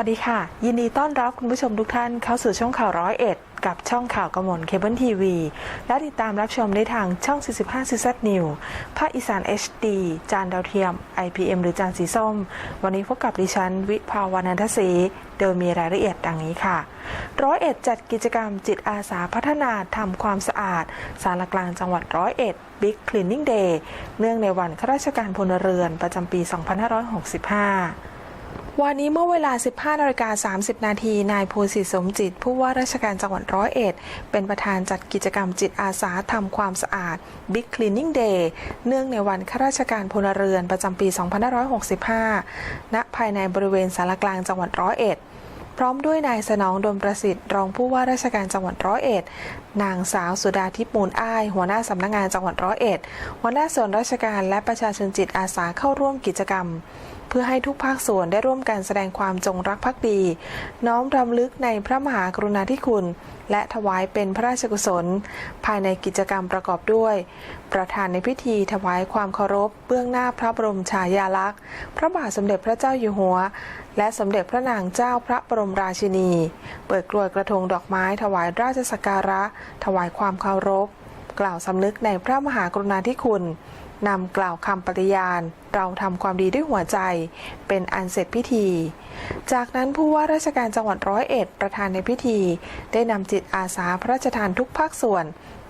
สวัสดีค่ะ ยินดีต้อนรับคุณผู้ชมทุกท่านเข้าสู่ช่องข่าวร้อยเอ็ดกับช่องข่าวกระมวลเคเบิลทีวี และติดตามรับชมได้ทางช่อง 45 c z New ภาคอีสาน HD จานดาวเทียม IPM หรือจานสีส้ม วันนี้พบกับดิฉัน วิภาวานันทศรีโดยมีรายละเอียดดังนี้ค่ะ ร้อยเอ็ดจัดกิจกรรมจิตอาสาพัฒนาทำความสะอาด สารกลางจังหวัดร้อยเอ็ดบิ๊กคลีนนิ่งเดย์เนื่องในวันข้าราชการพลเรือนประจำปี 2565 วันนี้เมื่อเวลา 15นาฬิกา30 นาที นายภูสิทธิสมจิต ผู้ว่าราชการจังหวัดร้อยเอ็ด เป็นประธานจัดกิจกรรมจิตอาสาทำความสะอาด Big Cleaning Day เนื่องในวันข้าราชการพลเรือนประจำปี 2565 ณ ภายในบริเวณสารกลางจังหวัดร้อยเอ็ดพร้อมด้วยนายสนองดมประสิทธิ์รองผู้ว่าราชการจังหวัดร้อยเอ็ด นางสาวสุดาทิพย์มูลอ้าย หัวหน้าสำนักงานจังหวัดร้อยเอ็ด หัวหน้าส่วนราชการและประชาชนจิตอาสาเข้าร่วมกิจกรรม เพื่อให้ทุกภาคส่วนได้ร่วมกันแสดงความจงรักภักดี น้อมรำลึกในพระมหากรุณาธิคุณ และถวายเป็นพระราชกุศล ภายในกิจกรรมประกอบด้วย ประธานในพิธีถวายความเคารพ เบื้องหน้าพระบรมฉายาลักษณ์ พระบาทสมเด็จพระเจ้าอยู่หัว และสมเด็จพระนางเจ้าพระบรมราชินี เปิดกลวยกระทงดอกไม้ถวายราชสักการะ ถวายความเคารพ กล่าวสำนึกในพระมหากรุณาธิคุณ นำกล่าวคำปฏิญาณ เราทำความดีด้วยหัวใจ เป็นอันเสร็จพิธี จากนั้นผู้ว่าราชการจังหวัดร้อยเอ็ดประธานในพิธี ได้นำจิตอาสาพระราชทานทุกภาคส่วน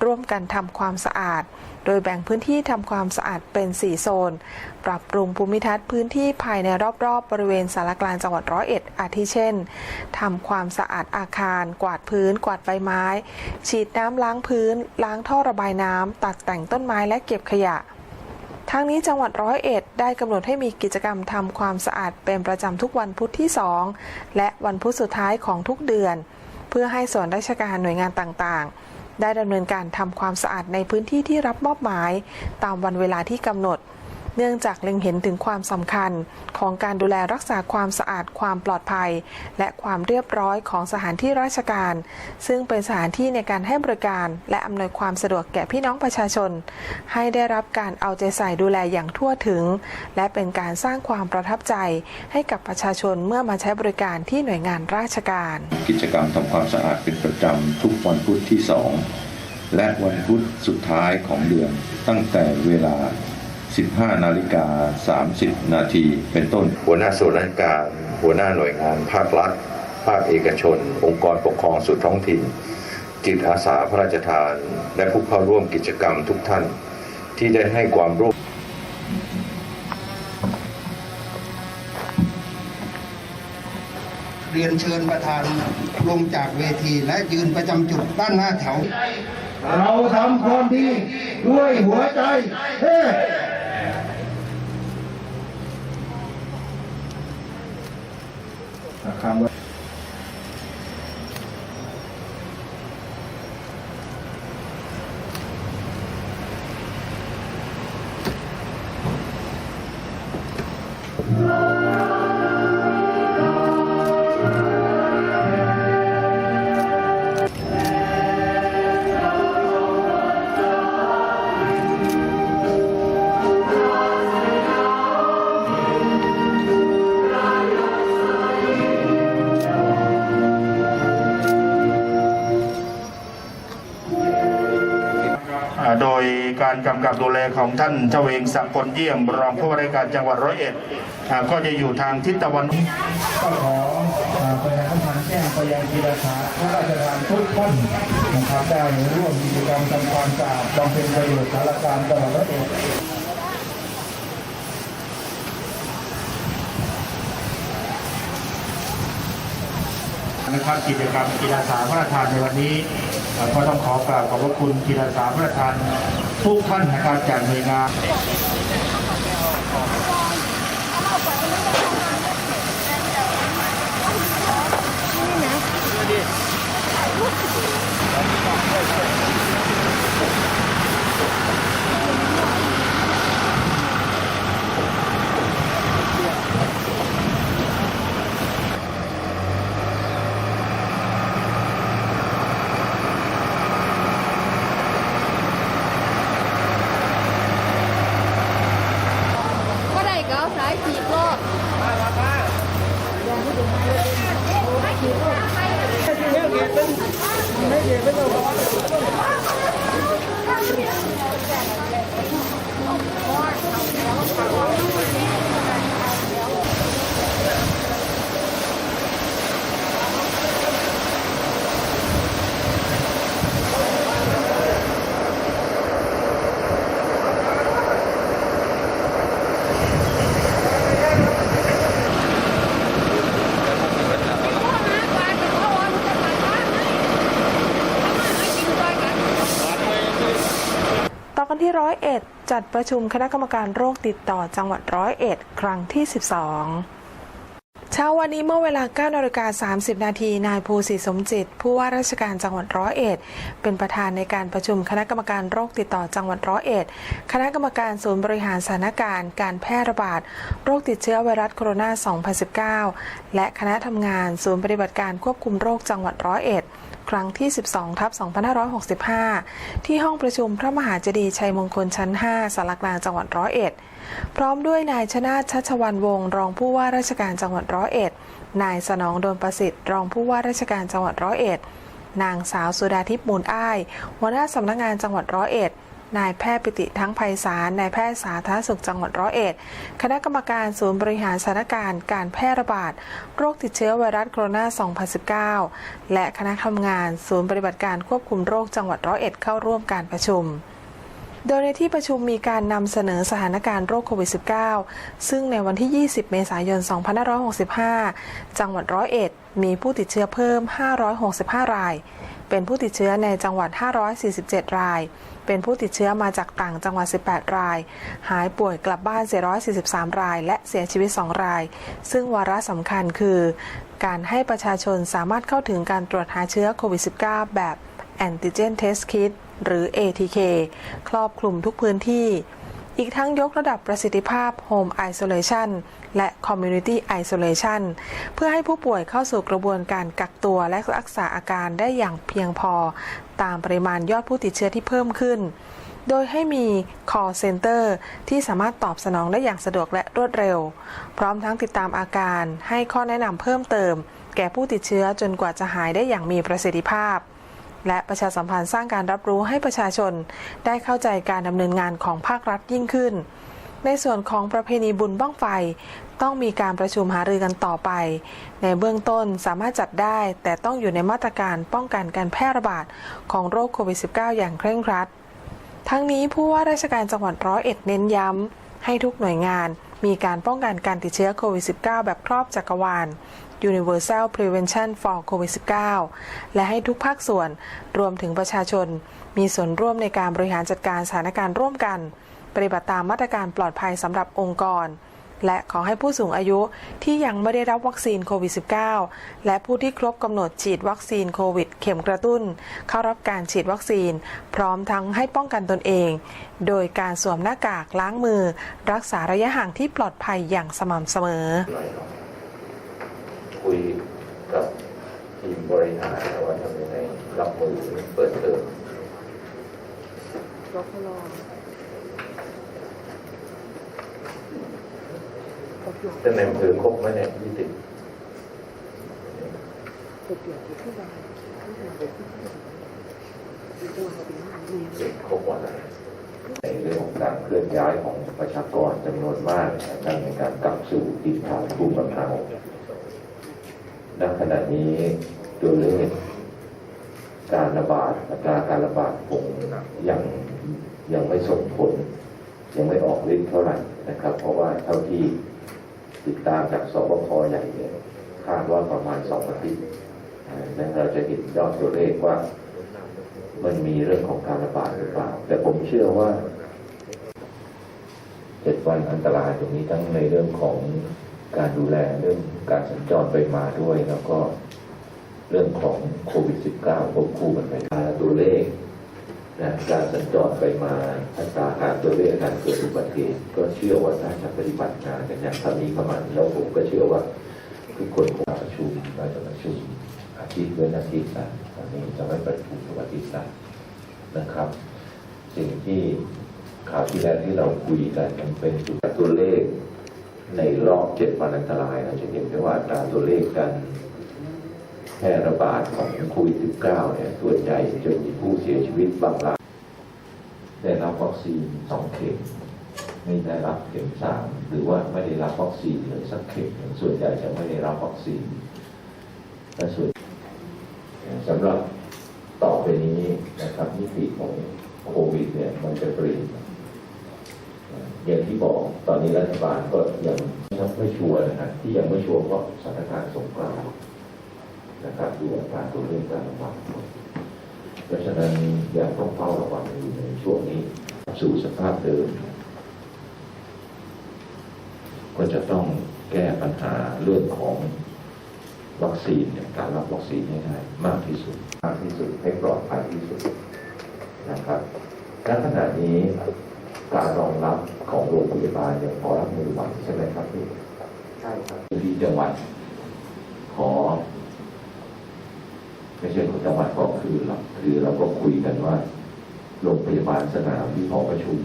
ร่วมกันทำความสะอาด โดยแบ่งพื้นที่ทำความสะอาดเป็น 4 โซน ปรับปรุงภูมิทัศน์พื้นที่ภายในรอบๆบริเวณสารกลางจังหวัดร้อยเอ็ดอาทิเช่นทำความสะอาดอาคาร กวาดพื้น กวาดใบไม้ ฉีดน้ำล้างพื้น ล้างท่อระบายน้ำตัดแต่งต้นไม้และเก็บขยะ ทั้งนี้จังหวัดร้อยเอ็ดได้กำหนดให้มีกิจกรรมทำความสะอาดเป็นประจำทุกวันพุธที่ 2 และวันพุธสุดท้ายของทุกเดือน เพื่อให้ส่วนราชการหน่วยงานต่างๆ ได้ดำเนินการทำความสะอาดในพื้นที่ที่รับมอบหมาย ตามวันเวลาที่กำหนด เนื่องจากเล็งเห็นถึงความสำคัญของการดูแลรักษาความสะอาดความปลอดภัย และความเรียบร้อยของสถานที่ราชการ ซึ่งเป็นสถานที่ในการให้บริการ และอำนวยความสะดวกแก่พี่น้องประชาชน ให้ได้รับการเอาใจใส่ดูแลอย่างทั่วถึง และเป็นการสร้างความประทับใจ ให้กับประชาชนเมื่อมาใช้บริการที่หน่วยงานราชการ กิจกรรมทำความสะอาดเป็นประจำทุกวันพุธที่ 2 และวันพุธสุดท้ายของเดือนตั้งแต่เวลา 15 นาฬิกา 30 นาทีเป็นต้น หัวหน้าส่วนราชการ หัวหน้าหน่วยงานภาครัฐ ภาคเอกชน องค์กรปกครองส่วนท้องถิ่น จิตอาสาพระราชทาน และผู้เข้าร่วมกิจกรรมทุกท่าน ที่ได้ให้ความร่วมเรียนเชิญประธานลงจากเวทีและยืนประจำจุดด้านหน้าแถว เราทำความดีด้วยหัวใจเฮ้ ค ของท่านเจ้าเวงสักดิ์พลเยี่ยม รองผู้ว่าราชการจังหวัดร้อยเอ็ดก็จะอยู่ทางทิศตะวันก็ขออ่าประชาสัมพันธ์แจ้งไปยังกีฬาสาพระราชทานทุกท่านนะครับได้ร่วมกิจกรรมทำความสะอาดบำเพ็ญประโยชน์สารการจังหวัดร้อยเอ็ดนะครับกิจกรรมกีฬาสาพระราชทานในวันนี้ก็ต้องขอกราบขอบพระคุณกีฬาสาพระราชทาน ทุกท่านนะครับจากหน่วยงานข ต่อกันที่ร้อยเอ็ด จัดประชุมคณะกรรมการโรคติดต่อจังหวัดร้อยเอ็ดครั้งที่ 12เช้าวันนี้เมื่อเวลา9นาฬิกา30 นาที นายภูสิทธิสมจิต ผู้ว่าราชการจังหวัดร้อยเอ็ด เป็นประธานในการประชุมคณะกรรมการโรคติดต่อจังหวัดร้อยเอ็ด คณะกรรมการศูนย์บริหารสถานการณ์ การแพร่ระบาด โรคติดเชื้อไวรัสโคโรนา 2019 และคณะทำงานศูนย์ปฏิบัติการควบคุมโรคจังหวัดร้อยเอ็ด ครั้งที่ 12 ทับ 2565 ที่ห้องประชุมพระมหาเจดีย์ชัยมงคลชั้น 5สารกลางจังหวัดร้อยเอ็ด พร้อมด้วยนายชนาชัชวันวงศ์รองผู้ว่าราชการจังหวัดร้อยเอ็ด นายสนองโดนประสิทธิ์รองผู้ว่าราชการจังหวัดร้อยเอ็ด นางสาวสุดาทิพย์มูลอ้ายหัวหน้าสำนักงานจังหวัดร้อยเอ็ด นายแพทย์ปิติทั้งไพศาล นายแพทย์สาธารณสุขจังหวัดร้อยเอ็ด คณะกรรมการศูนย์บริหารสถานการณ์การแพร่ระบาด โรคติดเชื้อไวรัสโคโรนา 2019 และคณะทำงานศูนย์ปฏิบัติการควบคุมโรคจังหวัดร้อยเอ็ดเข้าร่วมการประชุมโดยในที่ประชุมมีการนำเสนอสถานการณ์โรคโควิด -19 ซึ่งในวันที่ 20 เมษายน 2565 จังหวัดร้อยเอ็ด มีผู้ติดเชื้อเพิ่ม 565 ราย เป็นผู้ติดเชื้อในจังหวัด 547 ราย เป็นผู้ติดเชื้อมาจากต่างจังหวัด 18 ราย หายป่วยกลับบ้าน443 ราย และเสียชีวิต 2 ราย ซึ่งวาระสำคัญคือ การให้ประชาชนสามารถเข้าถึงการตรวจหาเชื้อโควิด -19 แบบ Antigen Test Kit หรือ ATK ครอบคลุมทุกพื้นที่ อีกทั้งยกระดับประสิทธิภาพ Home Isolation และ Community Isolation เพื่อให้ผู้ป่วยเข้าสู่กระบวนการกักตัวและรักษาอาการได้อย่างเพียงพอ ตามปริมาณยอดผู้ติดเชื้อที่เพิ่มขึ้น โดยให้มี call center ที่สามารถตอบสนองได้อย่างสะดวกและรวดเร็ว พร้อมทั้งติดตามอาการให้ข้อแนะนำเพิ่มเติม แก่ผู้ติดเชื้อจนกว่าจะหายได้อย่างมีประสิทธิภาพ และประชาสัมพันธ์สร้างการรับรู้ให้ประชาชนได้เข้าใจการดำเนินงานของภาครัฐยิ่งขึ้น ในส่วนของประเพณีบุญบ้างไฟ ต้องมีการประชุมหารือกันต่อไป ในเบื้องต้นสามารถจัดได้ แต่ต้องอยู่ในมาตรการป้องกันการแพร่ระบาดของโรคโควิด -19 อย่างเคร่งครัด ทั้งนี้ผู้ว่าราชการจังหวัดร้อยเอ็ดเน้นย้ำให้ทุกหน่วยงานมีการป้องกันการติดเชื้อโควิด -19 แบบครอบจักรวาล Universal Prevention for COVID-19 และให้ทุกภาคส่วนรวมถึงประชาชน มีส่วนร่วมในการบริหารจัดการสถานการณ์ร่วมกัน ปฏิบัติตามมาตรการปลอดภัยสำหรับองค์กร และขอให้ผู้สูงอายุที่ยังไม่ได้รับวัคซีนโควิด -19 และผู้ที่ครบกำหนดฉีดวัคซีนโควิด เข็มกระตุ้น เข้ารับการฉีดวัคซีน พร้อมทั้งให้ป้องกันตนเอง โดยการสวมหน้ากากล้างมือ รักษาระยะห่างที่ปลอดภัยอย่างสม่ำเสมอ คุยกับทีมบริหารว่าทำยังไง รับมือเปิดเทอมจะในอำเภอครบไหมเนี่ยยี่สิบครบวันอะไรในเรื่องของการเคลื่อนย้ายของประชากรจำนวนมากนะครับในการกลับสู่ถิ่นฐานภูมิลำเนาณขณะนี้ตัวเลข การระบาดอัตราการระบาดคงยังยังไม่ส่งผล ยังไม่ออกฤทธิ์เท่าไหร่นะครับ เพราะว่าเท่าที่ติดตามจากสบคใหญ่เนี่ยคาดว่าประมาณสองอาทิตย์นั้นเราจะเห็นยอดตัวเลขว่า มันมีเรื่องของการระบาดหรือเปล่า แต่ผมเชื่อว่าเจ็ดวันอันตรายตรงนี้ทั้งในเรื่องของการดูแลเรื่องการสัญจรไปมาด้วยแล้วก็ เรื่องของโควิด -19 ควบคู่กันไปตัวเลขนะการสัญจรไปมาอัตราการตัวเลขการเกิดอุบัติเหตุก็เชื่อว่าน่าจะปฏิบัติงานกันอย่างทำนี้ประมาณแล้วผมก็เชื่อว่าทุกคนคงประชุมเราจะประชุมอาทิตย์เว้นอาทิตย์นะตอนนี้จะไม่ประชุมทุกอาทิตย์นะนะครับ สิ่งที่ข่าวที่แรกที่เราคุยกันมันเป็นตัวเลขในรอบเจ็ดวันอันตรายเราจะเห็นได้ว่าอัตราตัวเลขการ แพร่ระบาดของโควิด -19 เนี่ยส่วนใหญ่จะมีผู้เสียชีวิตบางรายได้รับวัคซีนสองเข็มไม่ได้รับเข็มสามหรือว่าไม่ได้รับวัคซีนเลยสักเข็มส่วนใหญ่จะไม่ได้รับวัคซีนและส่วนสำหรับต่อไปนี้นะครับมิติของโควิดเนี่ยมันจะเปลี่ยนอย่างที่บอกตอนนี้รัฐบาลก็ยังไม่ชัวร์นะครับที่ยังไม่ชัวร์เพราะสถานการณ์สงกรานต์ นะครับดูอาการตัวเลขการระบาดเพราะฉะนั้นยังต้องเฝ้าระวังอยู่ในช่วงนี้สู่สภาพเดิม ก็จะต้องแก้ปัญหาเรื่องของวัคซีนเนี่ยการรับวัคซีนให้ได้มากที่สุดมากที่สุดให้ปลอดภัยที่สุดนะครับณขณะนี้การรองรับของโรงพยาบาลยังพอรับมือไหวใช่ไหมครับพี่ใช่ครับที่จังหวัดขอ ไม่ใช่ของจังหวัดก็คือหรอกคือเราก็คุยกันว่าโรงพยาบาลสนามที่หอประชุม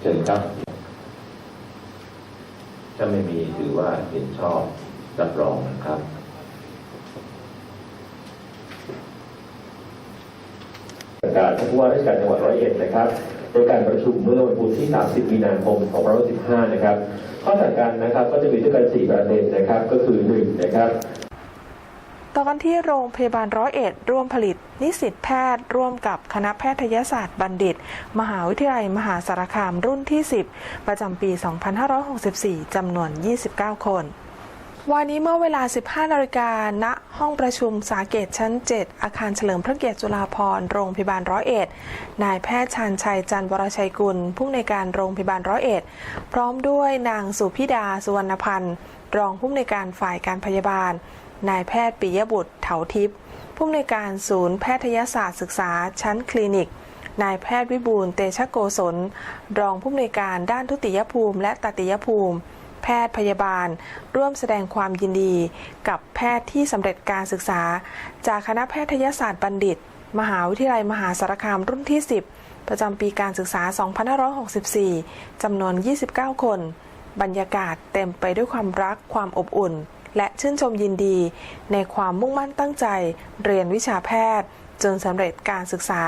เชิญครับ ถ้าไม่มีถือว่าเห็นชอบรับรองนะครับประกาศผู้ว่าราชการจังหวัดร้อยเอ็ดนะครับ โดยการประชุมเมื่อวันพุธที่ 30 มีนาคม 2515นะครับ ข้อสั่งการนะครับก็จะมีด้วยกัน 4 ประเด็นนะครับ ก็คือ 1 นะครับต่อกันที่โรงพยาบาลร้อยเอ็ดร่วมผลิต นิสิตแพทย์ร่วมกับคณะแพทยศาสตร์บัณฑิต มหาวิทยาลัยมหาสารคามรุ่นที่ 10 ประจำปี 2564 จำนวน 29 คน วันนี้เมื่อเวลา 15 นาฬิกา ณ ห้องประชุมสาเกตชั้น 7 อาคารเฉลิมพระเกียรติจุฬาภรณ์ โรงพยาบาลร้อยเอ็ด นายแพทย์ชาญชัยจันวรชัยกุล ผู้อำนวยการโรงพยาบาลร้อยเอ็ด พร้อมด้วยนางสุพิดาสุวรรณพันธ์ รองผู้อำนวยการฝ่ายการพยาบาล นายแพทย์ปิยบุตรเถาทิพย์ ผู้อำนวยการศูนย์แพทยศาสตร์ศึกษาชั้นคลินิก นายแพทย์วิบูลเตชะโกศล รองผู้อำนวยการด้านทุติยภูมิ และตติยภูมิ แพทย์พยาบาล ร่วมแสดงความยินดี กับแพทย์ที่สำเร็จการศึกษา จากคณะแพทยศาสตร์บัณฑิต มหาวิทยาลัยมหาสารคามรุ่นที่ 10 ประจำปีการศึกษา 2564 จำนวน 29 คน บรรยากาศเต็มไปด้วยความรักความอบอุ่น และชื่นชมยินดี ในความมุ่งมั่นตั้งใจ เรียนวิชาแพทย์ จนสำเร็จการศึกษา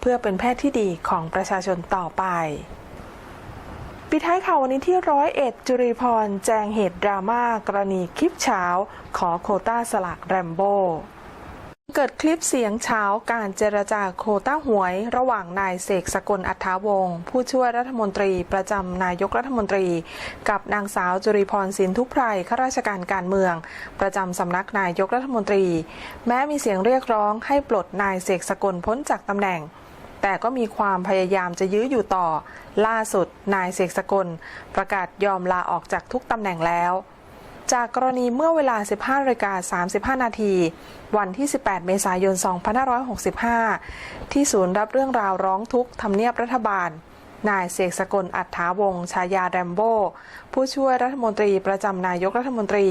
เพื่อเป็นแพทย์ที่ดีของประชาชนต่อไป ปิดท้ายข่าววันนี้ที่ร้อยเอ็ดจุรีพร แจงเหตุดราม่ากรณีคลิปเช้า ขอโคต้าสลากแรมโบเกิดคลิปเสียงเช้าการเจรจาโคต้าหวย ระหว่างนายเสกสกลอัฐาวงศ์ผู้ช่วยรัฐมนตรีประจำนายกรัฐมนตรี กับนางสาวจุริพรสินทุไพรข้าราชการการเมือง ประจำสำนักนายกรัฐมนตรี แม้มีเสียงเรียกร้องให้ปลดนายเสกสกลพ้นจากตำแหน่ง แต่ก็มีความพยายามจะยื้ออยู่ต่อ ล่าสุด นายเสกสกล ประกาศยอมลาออกจากทุกตำแหน่งแล้ว จากกรณีเมื่อเวลา 15นาฬิกา35 นาที วันที่ 18 เมษายน 2565 ที่ศูนย์รับเรื่องราวร้องทุกข์ทำเนียบรัฐบาลนายเสกสกลอัฏฐาวงชายาแรมโบ้ผู้ช่วยรัฐมนตรีประจำนายกรัฐมนตรี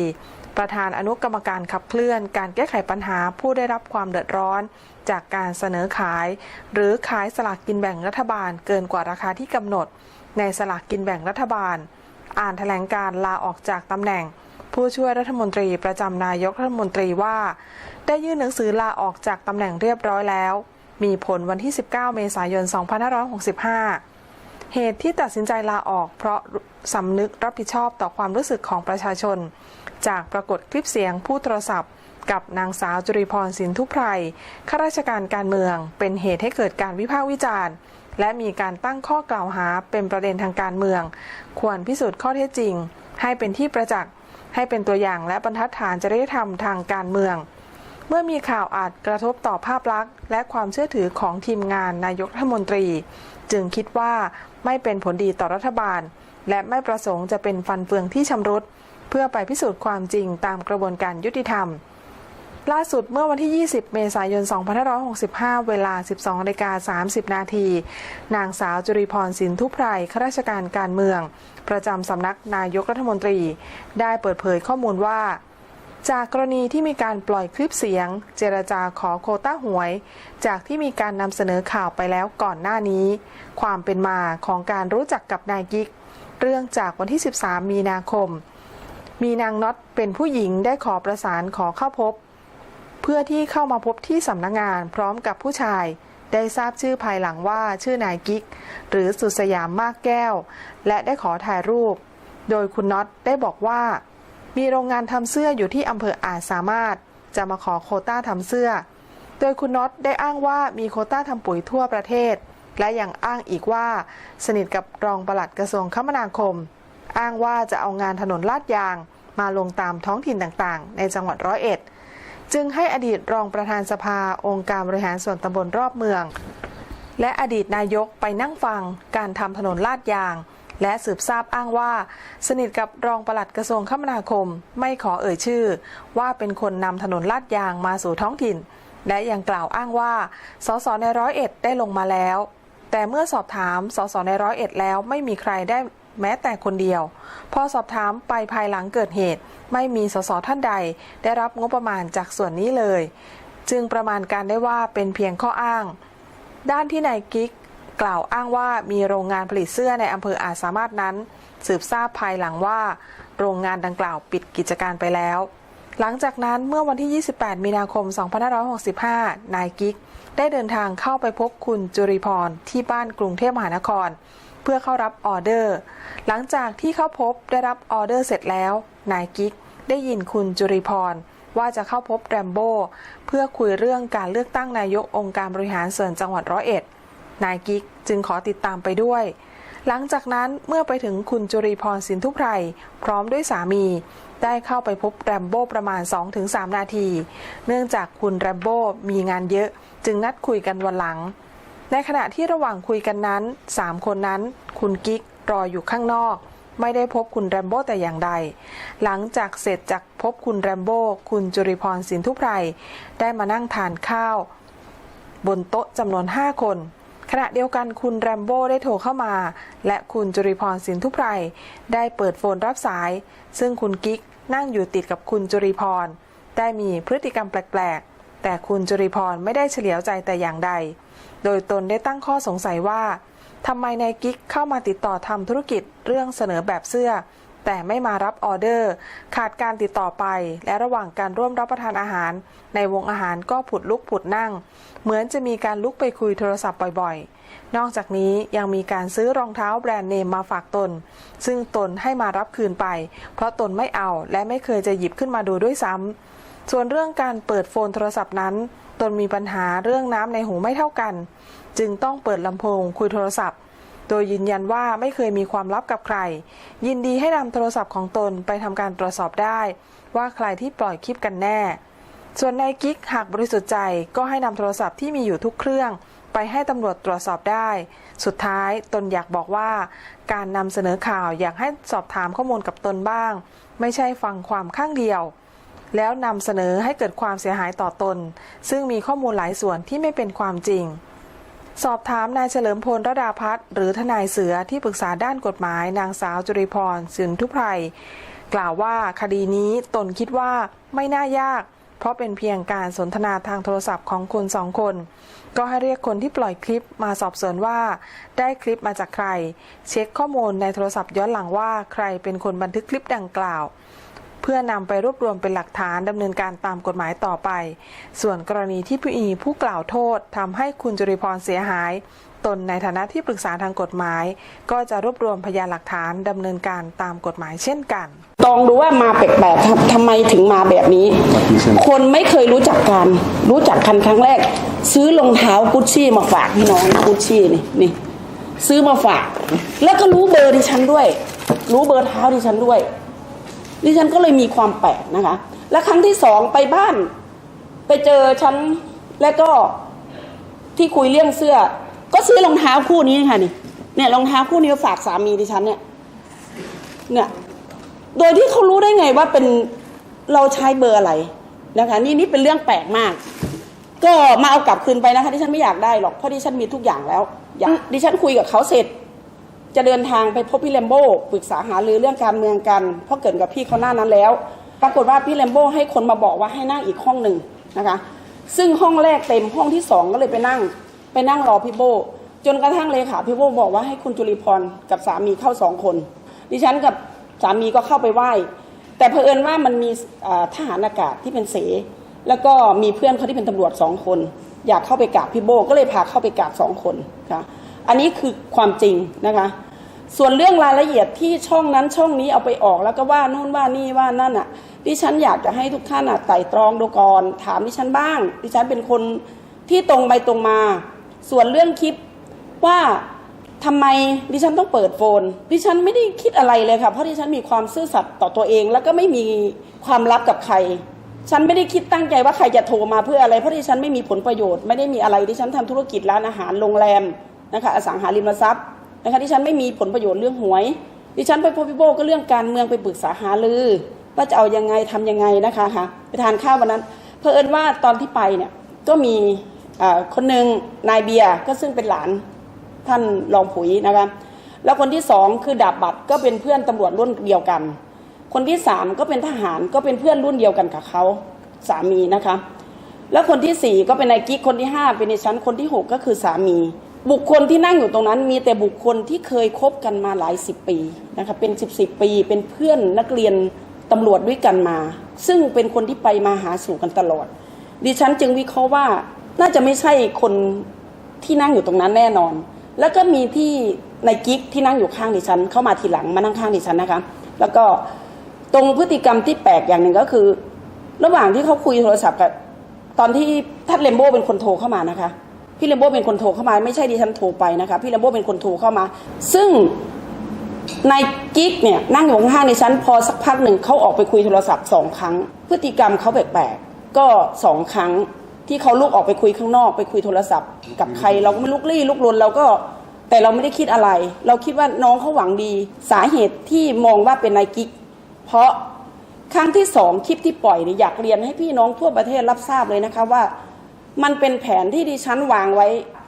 ประธานอนุกรรมการขับเคลื่อน การแก้ไขปัญหาผู้ได้รับความเดือดร้อน จากการเสนอขาย หรือขายสลากกินแบ่งรัฐบาลเกินกว่าราคาที่กำหนด ในสลากกินแบ่งรัฐบาล อ่านแถลงการลาออกจากตำแหน่ง ผู้ช่วยรัฐมนตรีประจำนายกรัฐมนตรีว่า ได้ยื่นหนังสือลาออกจากตำแหน่งเรียบร้อยแล้ว มีผลวันที่ 19 เมษายน 2565 เหตุที่ตัดสินใจลาออก เพราะสำนึกรับผิดชอบต่อความรู้สึกของประชาชน จากปรากฏคลิปเสียงผู้โทรศัพท์ กับนางสาวจุริพรสินทุพไพรข้าราชการการเมือง เป็นเหตุให้เกิดการวิพากษ์วิจารณ์ และมีการตั้งข้อกล่าวหาเป็นประเด็นทางการเมือง ควรพิสูจน์ข้อเท็จจริง ให้เป็นที่ประจักษ์ให้เป็นตัวอย่างและบรรทัดฐานจริยธรรมทางการเมือง เมื่อมีข่าวอาจกระทบต่อภาพลักษณ์ และความเชื่อถือของทีมงานนายกรัฐมนตรี จึงคิดว่าไม่เป็นผลดีต่อรัฐบาล และไม่ประสงค์จะเป็นฟันเฟืองที่ชำรุด เพื่อไปพิสูจน์ความจริงตามกระบวนการยุติธรรม ล่าสุดเมื่อวันที่ 20 เมษายน 2565 เวลา 12นาฬิกา30 นาที นางสาวจุริพรสินทุพไพรข้าราชการการเมือง ประจำสำนักนายกรัฐมนตรี ได้เปิดเผยข้อมูลว่า จากกรณีที่มีการปล่อยคลิปเสียง เจรจาขอโคต้าหวย จากที่มีการนำเสนอข่าวไปแล้วก่อนหน้านี้ ความเป็นมาของการรู้จักกับนายกิ๊กเรื่องจากวันที่ 13 มีนาคม มีนางน็อตเป็นผู้หญิงได้ขอประสานขอเข้าพบ เพื่อที่เข้ามาพบที่สำนักงงานพร้อมกับผู้ชาย ได้ทราบชื่อภายหลังว่าชื่อนายกิ๊ก หรือสุดสยามมากแก้ว และได้ขอถ่ายรูป โดยคุณน็อตได้บอกว่า มีโรงงานทำเสื้ออยู่ที่อำเภออาจสามารถ จะมาขอโคต้าทำเสื้อ โดยคุณน็อตได้อ้างว่ามีโคต้าทำปุ๋ยทั่วประเทศ และยังอ้างอีกว่า สนิทกับรองปลัดกระทรวงคมนาคม อ้างว่าจะเอางานถนนลาดยาง มาลงตามท้องถิ่นต่างๆ ในจังหวัดร้อยเอ็ด จึงให้อดีตรองประธานสภาองค์การบริหารส่วนตำบลรอบเมือง และอดีตนายกไปนั่งฟังการทำถนนลาดยาง และสืบทราบอ้างว่า สนิทกับรองปลัดกระทรวงคมนาคมไม่ขอเอ่ยชื่อ ว่าเป็นคนนำถนนลาดยางมาสู่ท้องถิ่น และยังกล่าวอ้างว่า สสในร้อยเอ็ดได้ลงมาแล้ว แต่เมื่อสอบถามสสในร้อยเอ็ดแล้วไม่มีใครได้ แม้แต่คนเดียว พอสอบถามไปภายหลังเกิดเหตุ ไม่มีสสท่านใด ได้รับงบประมาณจากส่วนนี้เลย จึงประมาณการได้ว่าเป็นเพียงข้ออ้าง ด้านที่นายกิ๊กกล่าวอ้างว่ามีโรงงานผลิตเสื้อในอำเภออาจสามารถนั้น สืบทราบภายหลังว่า โรงงานดังกล่าวปิดกิจการไปแล้ว หลังจากนั้นเมื่อวันที่ 28 มีนาคม 2565 นายกิ๊ก ได้เดินทางเข้าไปพบคุณจุริพรที่บ้านกรุงเทพมหานคร เพื่อเข้ารับออเดอร์ หลังจากที่เข้าพบได้รับออเดอร์เสร็จแล้ว นายกิ๊กได้ยินคุณจุริพรว่าจะเข้าพบแรมโบ้เพื่อคุยเรื่องการเลือกตั้งนายกองค์การบริหารส่วนจังหวัดร้อยเอ็ด นายกิ๊กจึงขอติดตามไปด้วย หลังจากนั้นเมื่อไปถึงคุณจุรีพรสินทุไพรพร้อมด้วยสามี ได้เข้าไปพบแรมโบ้ประมาณ 2-3 นาที เนื่องจากคุณแรมโบ้มีงานเยอะจึงนัดคุยกันวันหลัง ในขณะที่ระหว่างคุยกันนั้น 3 คนนั้น คุณกิ๊กรออยู่ข้างนอก ไม่ได้พบคุณแรมโบ้แต่อย่างใด หลังจากเสร็จจากพบคุณแรมโบ้คุณจุริพรสินทุพไพรได้มานั่งทานข้าว บนโต๊ะจำนวน 5 คน ขณะเดียวกันคุณแรมโบ้ได้โทรเข้ามา และคุณจุริพรสินทุพไพรได้เปิดโฟนรับสาย ซึ่งคุณกิ๊กนั่งอยู่ติดกับคุณจุริพรได้มีพฤติกรรมแปลกๆ แต่คุณจุริพรไม่ได้เฉลียวใจแต่อย่างใด โดยตนได้ตั้งข้อสงสัยว่าทำไมนายกิ๊กเข้ามาติดต่อทำธุรกิจเรื่องเสนอแบบเสื้อ แต่ไม่มารับออเดอร์ ขาดการติดต่อไป และระหว่างการร่วมรับประทานอาหาร ในวงอาหารก็ผุดลุกผุดนั่ง เหมือนจะมีการลุกไปคุยโทรศัพท์บ่อยๆ นอกจากนี้ยังมีการซื้อรองเท้าแบรนด์เนมมาฝากตน ซึ่งตนให้มารับคืนไป เพราะตนไม่เอาและไม่เคยจะหยิบขึ้นมาดูด้วยซ้ำ ส่วนเรื่องการเปิดโฟนโทรศัพท์นั้น ตนมีปัญหาเรื่องน้ำในหูไม่เท่ากัน จึงต้องเปิดลำโพงคุยโทรศัพท์ โดยยืนยันว่าไม่เคยมีความลับกับใคร ยินดีให้นำโทรศัพท์ของตนไปทำการตรวจสอบได้ ว่าใครที่ปล่อยคลิปกันแน่ ส่วนนายกิ๊กหากบริสุทธิ์ใจก็ให้นำโทรศัพท์ที่มีอยู่ทุกเครื่อง ไปให้ตำรวจตรวจสอบได้ สุดท้ายตนอยากบอกว่า การนำเสนอข่าวอยากให้สอบถามข้อมูลกับตนบ้าง ไม่ใช่ฟังความข้างเดียว แล้วนำเสนอให้เกิดความเสียหายต่อตน ซึ่งมีข้อมูลหลายส่วนที่ไม่เป็นความจริง สอบถามนายเฉลิมพลระดาพัฒน์หรือทนายเสือที่ปรึกษาด้านกฎหมาย นางสาวจุริพรสินทุไพรกล่าวว่าคดีนี้ตนคิดว่าไม่น่ายาก เพราะเป็นเพียงการสนทนาทางโทรศัพท์ของคนสองคน ก็ให้เรียกคนที่ปล่อยคลิปมาสอบสวนว่า ได้คลิปมาจากใคร เช็คข้อมูลในโทรศัพท์ย้อนหลังว่าใครเป็นคนบันทึกคลิปดังกล่าว เพื่อนำไปรวบรวมเป็นหลักฐานดำเนินการตามกฎหมายต่อไป ส่วนกรณีที่ผู้อีผู้กล่าวโทษทำให้คุณจุริพรเสียหาย ตนในฐานะที่ปรึกษาทางกฎหมาย ก็จะรวบรวมพยานหลักฐานดำเนินการตามกฎหมายเช่นกันลองดูว่ามาแปลกๆครับทำไมถึงมาแบบนี้ คนไม่เคยรู้จักกัน รู้จักกันครั้งแรก ซื้อรองเท้ากุชชี่มาฝากพี่น้องกุชชี่นี่นี่ซื้อมาฝาก แล้วก็รู้เบอร์ดิฉันด้วย รู้เบอร์เท้าดิฉันด้วย ดิฉันก็เลยมีความแปลกนะคะ และครั้งที่สองไปบ้าน ไปเจอฉันแล้วก็ที่คุยเรื่องเสื้อ ก็ซื้อรองเท้าคู่นี้ค่ะนี่เนี่ยรองเท้าคู่นี้มาฝากสามีดิฉันเนี่ยเนี่ยโดยที่เขารู้ได้ไงว่าเป็นเราใช้เบอร์อะไรนะคะนี่นี่เป็นเรื่องแปลกมาก ก็มาเอากลับคืนไปนะคะดิฉันไม่อยากได้หรอกเพราะดิฉันมีทุกอย่างแล้วอยากดิฉันคุยกับเขาเสร็จ จะเดินทางไปพบพี่แลมโบ้ปรึกษาหารือเรื่องการเมืองกัน เพราะเกิดกับพี่เขาหน้านั้นแล้ว ปรากฏว่าพี่แลมโบ้ให้คนมาบอกว่าให้นั่งอีกห้องหนึ่งนะคะ ซึ่งห้องแรกเต็มห้องที่สองก็เลยไปนั่ง ไปนั่งรอพี่โบจนกระทั่งเลขาพี่โบบอกว่าให้คุณจุลิพรกับสามีเข้าสองคน ดิฉันกับสามีก็เข้าไปไหว้ แต่เผอิญว่ามันมีทหารอากาศที่เป็นเส แล้วก็มีเพื่อนเขาที่เป็นตำรวจสองคน อยากเข้าไปกราบพี่โบก็เลยพาเข้าไปกราบสองคนค่ะ อันนี้คือความจริงนะคะ ส่วนเรื่องรายละเอียดที่ช่องนั้นช่องนี้เอาไปออกแล้วก็ว่านู่นว่านี่ว่านั่นอะ ดิฉันอยากจะให้ทุกท่านอะไต่ตรองดูก่อนถามดิฉันบ้าง ดิฉันเป็นคนที่ตรงไปตรงมา ส่วนเรื่องคลิปว่าทำไมดิฉันต้องเปิดโฟน ดิฉันไม่ได้คิดอะไรเลยค่ะ เพราะดิฉันมีความซื่อสัตย์ต่อตัวเอง แล้วก็ไม่มีความลับกับใคร ฉันไม่ได้คิดตั้งใจว่าใครจะโทรมาเพื่ออะไร เพราะดิฉันไม่มีผลประโยชน์ ไม่ได้มีอะไร ดิฉันทำธุรกิจร้านอาหารโรงแรม นะคะอสังหาริมทรัพย์นะคะดิฉันไม่มีผลประโยชน์เรื่องหวย ดิฉันไปพบพี่โบก็เรื่องการเมืองไปปรึกษาหารือว่าจะเอายังไงทำยังไงนะคะค่ะไปทานข้าววันนั้นเพอเอิญว่าตอนที่ไปเนี่ยก็มีคนหนึ่งนายเบียร์ก็ซึ่งเป็นหลานท่านรองผุยนะคะแล้วคนที่สองคือดาบบัตรก็เป็นเพื่อนตำรวจรุ่นเดียวกัน คนที่สามก็เป็นทหารก็เป็นเพื่อนรุ่นเดียวกันกับเขาสามีนะคะ แล้วคนที่สี่ก็เป็นนายกิ๊กคนที่ห้าเป็นในชั้นคนที่หกก็คือสามี บุคคลที่นั่งอยู่ตรงนั้น มีแต่บุคคลที่เคยคบกันมาหลายสิบปีนะคะเป็นสิบสิบปีเป็นเพื่อนนักเรียนตำรวจด้วยกันมา ซึ่งเป็นคนที่ไปมาหาสู่กันตลอด ดิฉันจึงวิเคราะห์ว่าน่าจะไม่ใช่คนที่นั่งอยู่ตรงนั้นแน่นอน แล้วก็มีที่ในกิ๊กที่นั่งอยู่ข้างดิฉัน เข้ามาทีหลังมานั่งข้างดิฉันนะคะ แล้วก็ตรงพฤติกรรมที่แปลกอย่างหนึ่งก็คือ ระหว่างที่เขาคุยโทรศัพท์กับตอนที่ท่านเลมโบเป็นคนโทรเข้ามานะคะ พี่เลมโบเป็นคนโทรเข้ามาไม่ใช่ดิฉันโทรไปนะคะพี่เลมโบเป็นคนโทรเข้ามา ซึ่งนายกิ๊กเนี่ยนั่งอยู่ข้างในชั้นพอสักพักหนึ่งเขาออกไปคุยโทรศัพท์สองครั้ง พฤติกรรมเขาแปลกๆก็สองครั้งที่เขาลุกออกไปคุยข้างนอก ไปคุยโทรศัพท์ กับใครเราก็ไม่ลุกลี้ลุกลนเราก็แต่เราไม่ได้คิดอะไร เราคิดว่าน้องเขาหวังดี สาเหตุที่มองว่าเป็นนายกิ๊กเพราะครั้งที่สองคลิปที่ปล่อยเนี่ยอยากเรียนให้พี่น้องทั่วประเทศรับทราบเลยนะคะว่า มันเป็นแผนที่ดิฉันวางไว้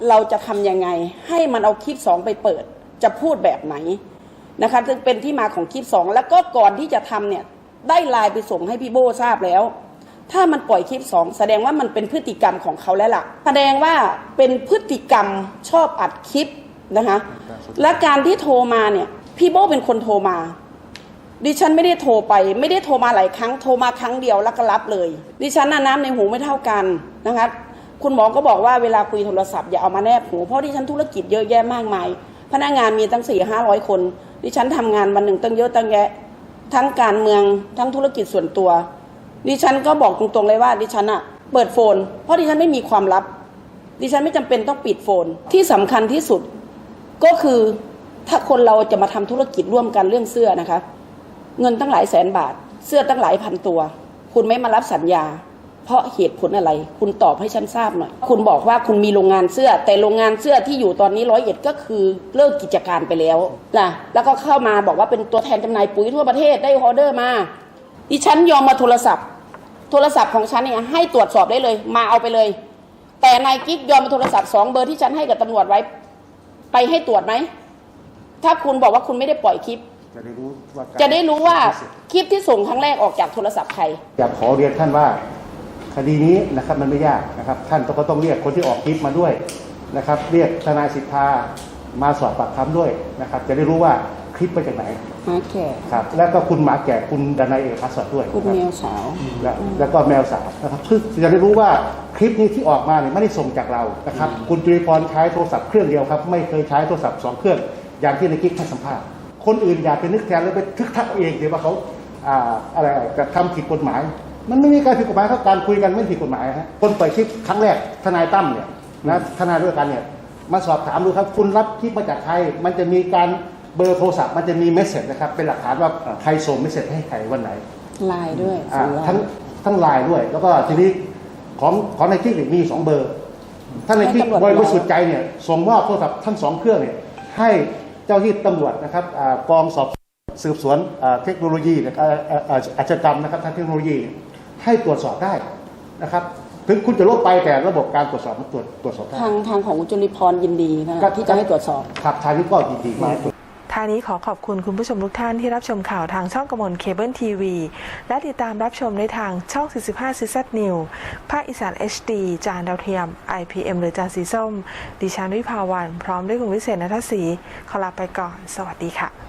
เราจะทำยังไง ให้มันเอาคลิปสองไปเปิด จะพูดแบบไหนนะคะจึงเป็นที่มาของคลิปสองแล้วก็ก่อนที่จะทำเนี่ยได้ไลน์ไปส่งให้พี่โบทราบแล้ว ถ้ามันปล่อยคลิปสองแสดงว่ามันเป็นพฤติกรรมของเขาแล้วล่ะ แสดงว่าเป็นพฤติกรรมชอบอัดคลิปนะคะ และการที่โทรมาเนี่ยพี่โบเป็นคนโทรมา ดิฉันไม่ได้โทรไป ไม่ได้โทรมาหลายครั้งโทรมาครั้งเดียวแล้วก็รับเลย ดิฉันน่ะน้ำในหูไม่เท่ากันนะคะ คุณหมอก็บอกว่าเวลาคุยโทรศัพท์อย่าเอามาแนบหูเพราะดิฉันธุรกิจเยอะแยะมากมาย พนักงานมีตั้งสี่ห้าร้อยคน ดิฉันทำงานวันหนึ่งตั้งเยอะตั้งแยะ ทั้งการเมืองทั้งธุรกิจส่วนตัว ดิฉันก็บอกตรงๆเลยว่าดิฉันอะเปิดโฟน เพราะดิฉันไม่มีความลับ ดิฉันไม่จำเป็นต้องปิดโฟนที่สำคัญที่สุด ก็คือถ้าคนเราจะมาทำธุรกิจร่วมกันเรื่องเสื้อนะคะ เงินตั้งหลายแสนบาท เสื้อตั้งหลายพันตัว คุณไม่มารับสัญญา เพราะเหตุผลอะไร คุณตอบให้ฉันทราบหน่อย คุณบอกว่าคุณมีโรงงานเสื้อ แต่โรงงานเสื้อที่อยู่ตอนนี้ร้อยเอ็ดก็คือเลิกกิจการไปแล้วนะแล้วก็เข้ามาบอกว่าเป็นตัวแทนจำหน่ายปุ๋ยทั่วประเทศได้ออเดอร์มาดิฉันยอมมาโทรศัพท์ โทรศัพท์ของฉันเนี่ยให้ตรวจสอบได้เลย มาเอาไปเลย แต่นายกิ๊กยอมมาโทรศัพท์สองเบอร์ที่ฉันให้กับตำรวจไว้ ไปให้ตรวจไหมถ้าคุณบอกว่าคุณไม่ได้ปล่อยคลิปจะได้รู้ว่าจะได้รู้ว่าคลิปที่ส่งครั้งแรกออกจากโทรศัพท์ใครอยากขอเรียนท่านว่า คดีนี้นะครับมันไม่ยากนะครับ ท่านก็ต้องเรียกคนที่ออกคลิปมาด้วยนะครับ เรียกทนายสิทธามาสอบปากคำด้วยนะครับ จะได้รู้ว่าคลิปมาจากไหนหาแก่ครับแล้วก็คุณหมาแก่คุณดนายเอกพัสดิ์ด้วยคุณนะแมรับวสาวและแล้วก็แมวสาวนะครับเพื่อจะได้รู้ว่าคลิปนี้ที่ออกมาเนี่ยไม่ได้ส่งจากเรานะครับ คุณจุริพรใช้โทรศัพท์เครื่องเดียวครับ ไม่เคยใช้โทรศัพท์สองเครื่อง อย่างที่ในกิ๊กให้สัมภาษณ์คนอื่นอยากไปนึกแทนแล้วไปทึกทักเอาเองเดี๋ยวว่าเขาอ่าอะไรจะทำผิดกฎหมาย มันไม่มีการผิดกฎหมายครับการคุยกันไม่ผิดกฎหมายฮะคนเปิดคลิปครั้งแรกทนายตั้มเนี่ยนะทนายด้วยกันเนี่ยมาสอบถามดูครับ คุณรับคลิปมาจากใคร มันจะมีการเบอร์โทรศัพท์มันจะมีเมสเซจนะครับเป็นหลักฐานว่าใครส่งเมสเซจให้ใครวันไหนลายด้วยอ่าส่งไลน์ทั้งทั้งไลน์ด้วย แล้วก็ทีนี้ของของในกิ๊กเนี่ยมีสองเบอร์ท่านในกิ๊กให้ตำรวจบริสุทธิ์ใจเนี่ยส่งมอบโทรศัพท์ทั้งสองเครื่องเนี่ยให้เจ้าที่ตำรวจนะครับอ่ากองสอบสืบสวนอ่าเทคโนโลยีนะครับอ่าอ่าอ่าอาชญากรรมนะครับทางเทคโนโลยี ให้ตรวจสอบได้นะครับ ถึงคุณจะลบไปแต่ระบบการตรวจสอบมันตรวจตรวจสอบได้ทางทางของคุณจุลิพรยินดีนะครัคะบที่จะให้ตรวจสอบครับทางนี้ก็ยินดีมากท้ายายนี้ขอขอบคุณคุณผู้ชมทุกท่านที่รับชมข่าวทางช่องกมลเคเบิลทีวีและติดตามรับชมในทางช่อง 45 ซีซัดนิวภาคอีสาน HD จานดาวเทียม IPM หรือจานสีส้ม ดิฉันวิภาวัน พร้อมด้วยคุณวิเศษนัทศรีขอลาไปก่อน สวัสดีค่ะ